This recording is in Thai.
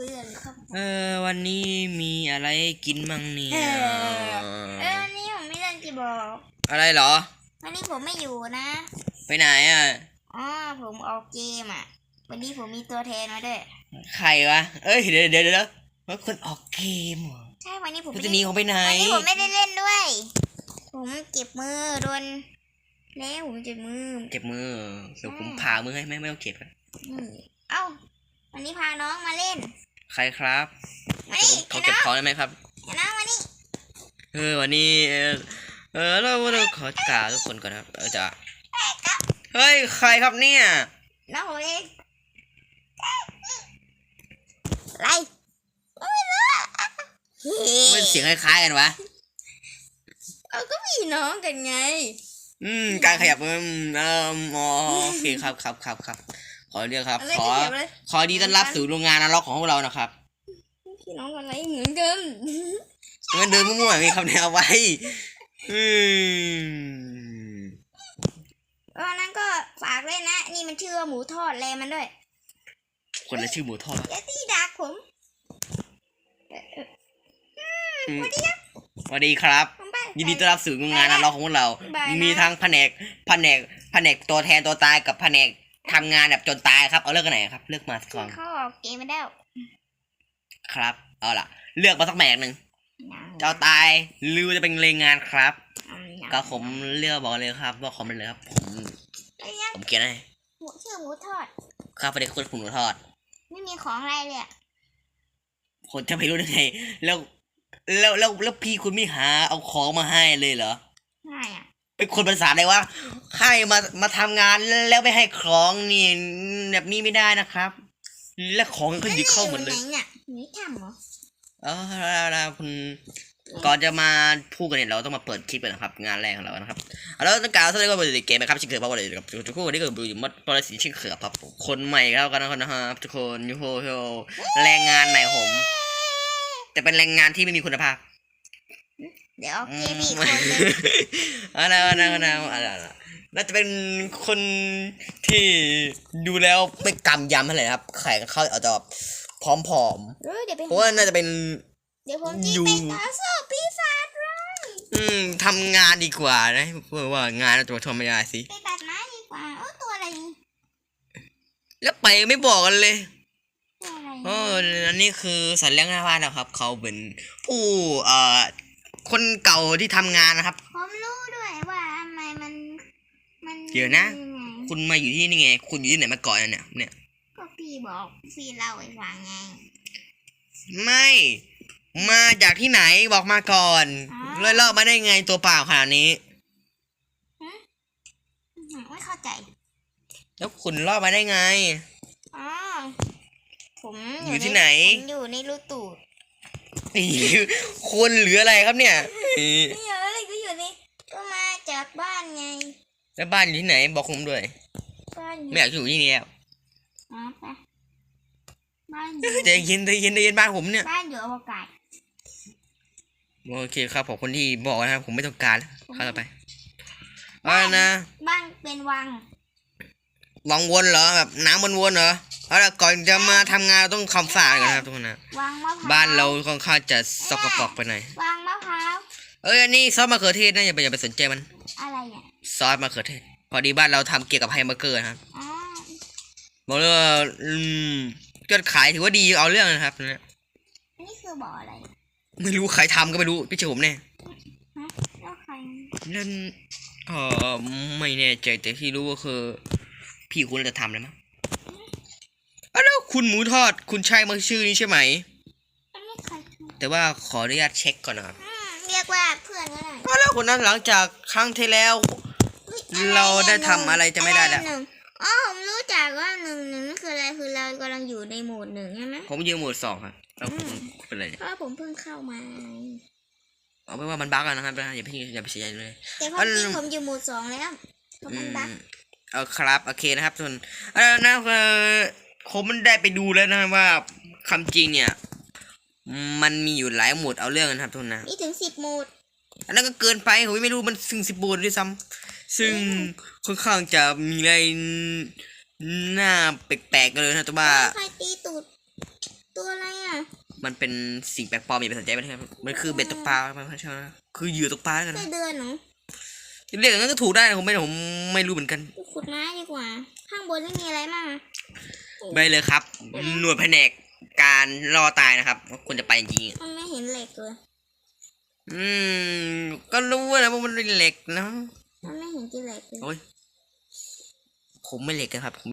คุยกันเลยครับเออวันนี้มีอะไรให้กินมั่งเนี่ยเอเออวันนี้ผมไม่เล่นจะบอก อะไรเหรอ วันนี้ผมไม่อยู่นะ ไปไหนอะอ๋อผมออกเกมอะ วันนี้ผมมีตัวแทนมาด้วย ใครวะ เอ้ยเดี๋ยวเดี๋ยวเดี๋ยวว่าคนออกเกมเหรอใช่วันนี้ผมคุณไม่จะหได้นีเขาไปไหนวันนี้ผมไม่ได้เล่นด้วย ผมเจ็บมือโดนแล้วผมเจ็บมือ เจ็บมือเดี๋ยวผมผ่ามือให้ไม่ไม่ต้องเจ็บอะนี่เอ้าวันนี้พาน้องมาเล่น ใครครับมานี่เขาไอ้เก็บน้องของได้ไหมครับไอ้น้องมานี่เออวันนี้เออเออเราเราขอกล่าวทุกคนก่อนนะครับเออจะเฮ้ยใครครับเนี่ยน้องผมเองอะไรไม่รู้อะเฮ้มันเสียงคล้ายๆกันวะเอาก็พี่น้องกันไง อืม การขยับมืออืมเอออ๋อโอเคครับครับครับครับข อเรียกครับ อะไรขอก็เก็บเลยขอดีต้อนรับสู่โรงงานนรกของพวกเรานะครับพี่น้องกันอะไรเหมือนกันเงินเดินมั่วๆมีคำแนวไว้อืมวันนั้นก็ฝากด้วยนะ นี่มันชื่อว่าหมูทอดแลมันด้วยคนละชื่อหมูทอดอย่าตีดักผมอืมสวัสดีครับ ผมไป ยินดีต้อนรับสู่โรงงานนรกของพวกเราบายนะ มีทั้งแผนก แผนก แผนกตัวแทนตัวตายกับแผนก ทำงานแบบจนตายครับ เอาเลือกกันไหนครับ เลือกมาสักก่อนเข้าออกเกมมาแล้วครับ เอาล่ะ เลือกมาสักแผนกหนึ่งเจ้าตายหรือว่าจะเป็นแรงงานครับ ก็ผมเลือกบอกเลยครับ ว่าคอมเป็นเลยครับ ผม ไอ้ยังผมเขียนให้หมูชื่อหมูทอด ครับประเด็นคุณหมูทอด ไม่มีของอะไรเลยอะคนจะไม่รู้ได้ไง แล้ว แล้วแล้วแล้วพี่คุณไม่หาเอาของมาให้เลยเหรอง่ายอะ เป็นคนภาษาอะไรวะให้มามาทำงานแล้วไม่ให้ของนี่แบบนี้ไม่ได้นะครับ และของก็หยิบเข้าหมดเลยไหนเนี่ยหนีทำเหรอเออแล้วแล้วคุณก่อนจะมาพูดกันเนี่ยเราต้องมาเปิดคลิปกันนะครับ งานแรกของเรานะครับเอาแล้วต้องกล่าวสวัสดีครับบริษัทเกมนะครับชิคเกอร์พับเลยครับทุกคนนี่ก็อยู่มัดบริษัทชิคเกอร์ครับคนใหม่แล้วกันนะครับทุกคนยูโฮโฮแรงงานใหม่ผม แต่เป็นแรงงานที่ไม่มีคุณภาพ เดี๋ยวเอาเกมอีกคนเลยอะไรอะไรอะไรอะไรอะไรน่าจะเป็นคนที่ดูแล้วไม่กำยำเท่าไหร่นะครับไข่เขาอาจจะพร้อมเออเดี๋ยวไปๆเพราะว่าน่าจะเป็น เดี๋ยวผมจีอยู่ไปต่อสู้ปีศาจร้ายอืมทำงานดีกว่านะเพราะว่างานเราจะมาทำไม่ได้สิไปตัดไม้ดีกว่าโอ้ตัวอะไรนี่แล้วไปไม่บอกกันเลยตัวอะไรเอออันนี้คือสัตว์เลี้ยงหน้าบ้านนะครับ เขาเป็นผู้เอ่อ คนเก่าที่ทำงานนะครับ ผมรู้ด้วยว่าทำไมมัน มันเดี๋ยวนะยังไงคุณมาอยู่ที่นี่ไง คุณอยู่ที่ไหนมาก่อนเนี่ยเนี่ย ก็พี่บอกพี่เล่าให้ฟังไง ไม่ มาจากที่ไหนบอกมาก่อนอ๋อเลยเล่ามาได้ไงตัวเปล่าขนาดนี้ อื้อหือไม่เข้าใจ แล้วคุณเล่ามาได้ไง อ๋อ ผมอยู่ที่ไหน ผมอยู่ในรูตูด อีคุณหรืออะไรครับเนี่ยอีนี่เหรออะไรก็อยู่นี่ก็มาจากบ้านไง แล้วบ้านอยู่ที่ไหนบอกผมด้วย บ้านอยู่ไม่อยากอยู่ที่นี่แล้วอ๋อไปบ้านอยู่ใจเย็นใจเย็นใจเย็นบ้านผมเนี่ย บ้านอยู่อวกาศโอเคครับผมคนที่บอกนะครับผมไม่ต้องการเข้าต่อไปว่านะ บ้านเป็นวัง วังวนเหรอแบบน้ำวนๆเหรอเอาละก่อนจะมาทำงานเราต้องคำสะอาดกันนะครับทุกคนนะวางมะพร้าวบ้านเราค่อนข้างจะสกปรกไปหน่อยวางมะพร้าวเอ้ยอันนี้ซอสมะเขือเทศนะอย่าไปอย่าไปสนใจมัน อะไรอะซอสมะเขือเทศ พอดีบ้านเราทำเกี่ยวกับไฮเบอร์เกอร์นะครับอ๋อบอกเลยว่าอืมยอดขายถือว่าดีเอาเรื่องนะครับเนี่ยนี่คือบ่ออะไรไม่รู้ใครทำก็ไม่รู้พี่เชื่อผมแน่ฮะแล้วใครนั่นเออไม่แน่ใจแต่ที่รู้ก็คือ พี่คุณจะทำเลยมั้งอ้าวแล้วคุณหมูทอดคุณใช่มาชื่อนี้ใช่ไหมอันนี้ใครทำแต่ว่าขออนุญาตเช็คก่อนนะครับอืมเรียกว่าเพื่อนก็ได้อ้าวแล้วคนนั้นหลังจากครั้งที่แล้วอุ๊ยอะเราได้อะทำอะไรจะไม่ได้แล้วอะรหนึ่งอ๋อผมรู้จักว่าหนึ่งหนึ่งนั่นคืออะไรคือเรากำลังอยู่ในโหมดหนึ่งใช่ไหมผมยืมหมวดสองครับแล้วอืมเป็นไรเนี่ยเพราะว่าผมเพิ่งเข้ามาเอาเป็นว่ามันบั๊กอะนะครับอย่าไปอย่าไปเสียใจเลยแต่ความอันจริงผมอยู่โหมดสองแล้วผมอืเพิ่งมบัก เอาครับโอเคนะครับทุกคนอันนั้นนะเออผมมันได้ไปดูแล้วนะว่าคำจริงเนี่ย มันมีอยู่หลายหมวดเอาเรื่องนะครับทุกคนนะมีถึงสิบโหมดอันนั้นก็เกินไปผมไม่รู้มันซึ่งสิบหมวดด้วยซ้ำซึ่งค่อนข้างจะมีอะไรหน้าแปลกๆกันเลยนะแต่ว่าใครตีตูดตัวอะไรมันเป็นสิ่งแปลกปลอมอย่าไปสนใจมันนะครับมันคือเบ็ดตกปลามันไม่ใช่นะคือเหยื่อตกปลาแล้วกันไส้นะเดือนหนู เรียกอย่างนั้นก็ถูกได้นะผมไม่ผมไม่รู้เหมือนกันไปขุดไม้ดีกว่า ข้างบนไม่มีอะไรมากไปเลยครับ หน่วยแผนกการรอตายนะครับว่าควรจะไปจริงๆมันไม่เห็นเหล็กเลย อืม ก็รู้นะว่ามันเป็นเหล็กนะมันไม่เห็นกี่เหล็กเลย โอ้ยผมไม่เหล็กนะครับผม